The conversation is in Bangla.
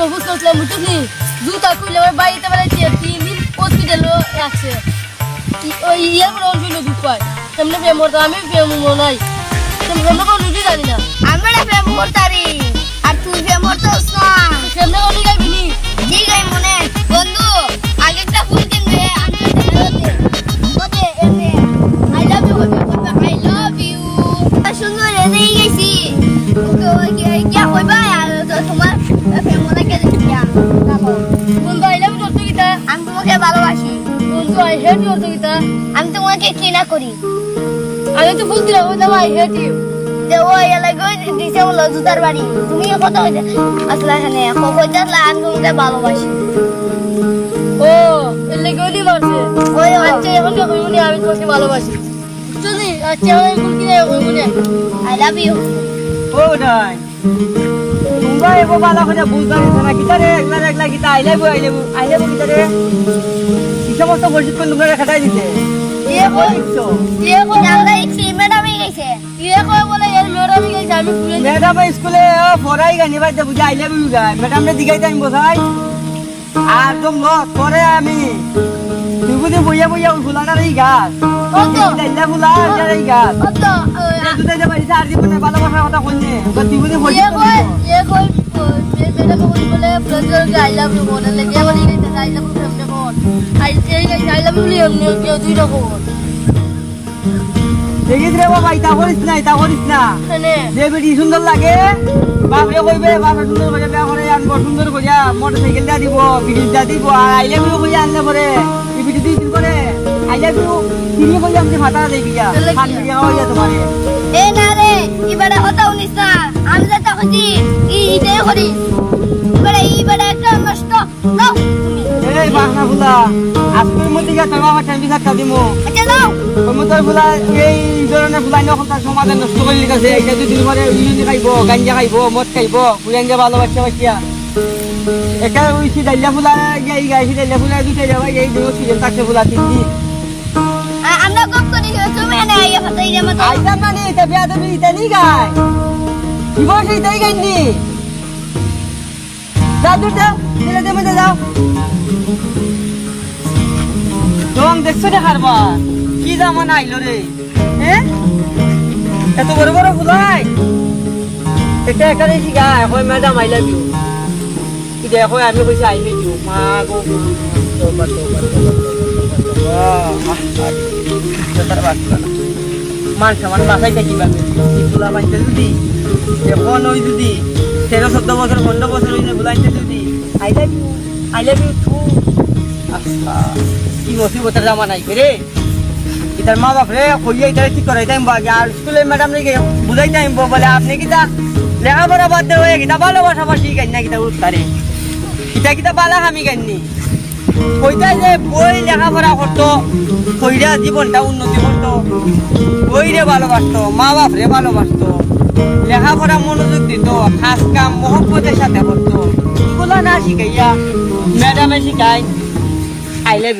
প্রপোজ করছিলাম বুঝলি জুতা খুলে আমার বাড়িতে বেড়াচ্ছি তিন দিন হসপিটালও আছে। ওই ইয়ে করে অল্প দুধ পায়। তেমনি প্রেম করতাম আমি প্রেম নয় তেমনি কোনো রুটি জানি না। আমরা প্রেম করতারি আর তুই প্রেম করতাস না। কেমনে কোনো গাইবি নি? ঠিক আছে মনে। বন্ধু আগে ফুল কিনবে আমি ওতে এনে। I love you I love you সুন্দর এনেই গেছি। ওকে ওই কি কইবা আর তোমার প্রেম বন্ধু তো আমি তোমাকে ভালোবাসি। বন্ধু আই হেট আমি তোমাকে ঘৃণা করি। আমি তো দিলাম ওই দাম আই হেট ইউ দিছে জুতার বাড়ি। তুমি কত হইতে আসলে এখানে কইতে আসলে আমি তোমাকে ভালোবাসি। ও এর লেগে ওলি মারছে ওই আচ্ছা এখন কে কইবনি আমি তোমাকে ভালোবাসি। চলি আচ্ছা আই লাভ ইউ ও নাই। তোমরা এগো বালা করে পারছ না কিতা রে একলা একলা কিতা আইলে বউ আইলে বউ আইলে বউ কিতা রে কি সমস্ত প্রশিক্ষণ তোমরা খাটাই দিতে ইয়ে কই ইয়ে কই আমরা ইচ্ছি ম্যাডামই গেছে। ইয়ে কই বলে এর মেয়েরা আমি গেছি আমি ফুলে ম্যাডাম স্কুলে পড়াই গানি বাইতে বুঝে আইলে বউ ম্যাডাম রে দিগাইতে আমি বসাই আর তুই বুঝি বইয়া বইয়া ফুলাটার গাছ। তুই বুঝি ইয়ে ইয়ে দেখিস রে বাবা ইতা করিস না ইতা করিস না। যে বেটি সুন্দর লাগে বাপরে কইবে বাপরে সুন্দর করে বিয়া করে আনব সুন্দর করিয়া মোটর সাইকেল দিয়া দিব বিড়ি দিব আর আইলে কইয়া আনলে পরে এই বিড়ি দুই দিন করে আইলে বিউ তিনি কইয়া আমি ফাটা দেই গিয়া। খান দিয়া হইয়া তোমারে এ না রে এবারে কথা শুনিস না। আমি যেটা খুঁজি ই ইটাই করি। এবারে এবারে একটা নষ্ট নাও এই বাহনা ফুলা আজকের মধ্যে গিয়া তোর বাবা টাইম বিচার দিমু। আচ্ছা নাও। তুমি তোর ফুলা এই ধরনের ফুলাই নখন তার সমাজে নষ্ট করে লিখেছে এইটা দুই দিন ইউনি খাইব গাঞ্জা খাইব মদ খাইব ফুলাঙ্গে ভালোবাসা বাসিয়া একা ওই সিদাইলা ফুলা এই গাই সিদাইলা ফুলা দুটাই যাবা এই দুটো সিজন থাকছে ফুলা তিন দিন দেখছ রে হারবা কি জামান আইলো রে হ্যাঁ এত বড় বড় ফুলাই এটা এখানে শিখা এখন ম্যাডাম আই লাভ ইউ দেখো আমি কইছি আই লাভ ইউ মা গো মান সমান থাকি পাবে ফুলা বাঁচতে যদি, এখন ওই যদি তেরো চোদ্দ বছর, পনেরো বছর হইলে বুলাইতে যদি, I love you, I love you too আচ্ছা কি মুসিবতের জামা নাই রে? ইতার মা বাপ রে বলে আপনি কিতা লেখাপড়া বাদ দেওয়া কিতা ভালোবাসা বাসি গাই না কিতা উত্তারে কিতা কিতা বালা আমি গাইনি কইতা যে বই লেখাপড়া করতো, কইরা জীবনটা উন্নতি করতো। বইরে ভালোবাসতো, মা বাপ রে ভালোবাসতো। লেখাপড়া মনোযোগ দিত কাজ কাম মহব্বতের সাথে করতো। এগুলো না শিখাইয়া ম্যাডামে শিখাই আই লাভ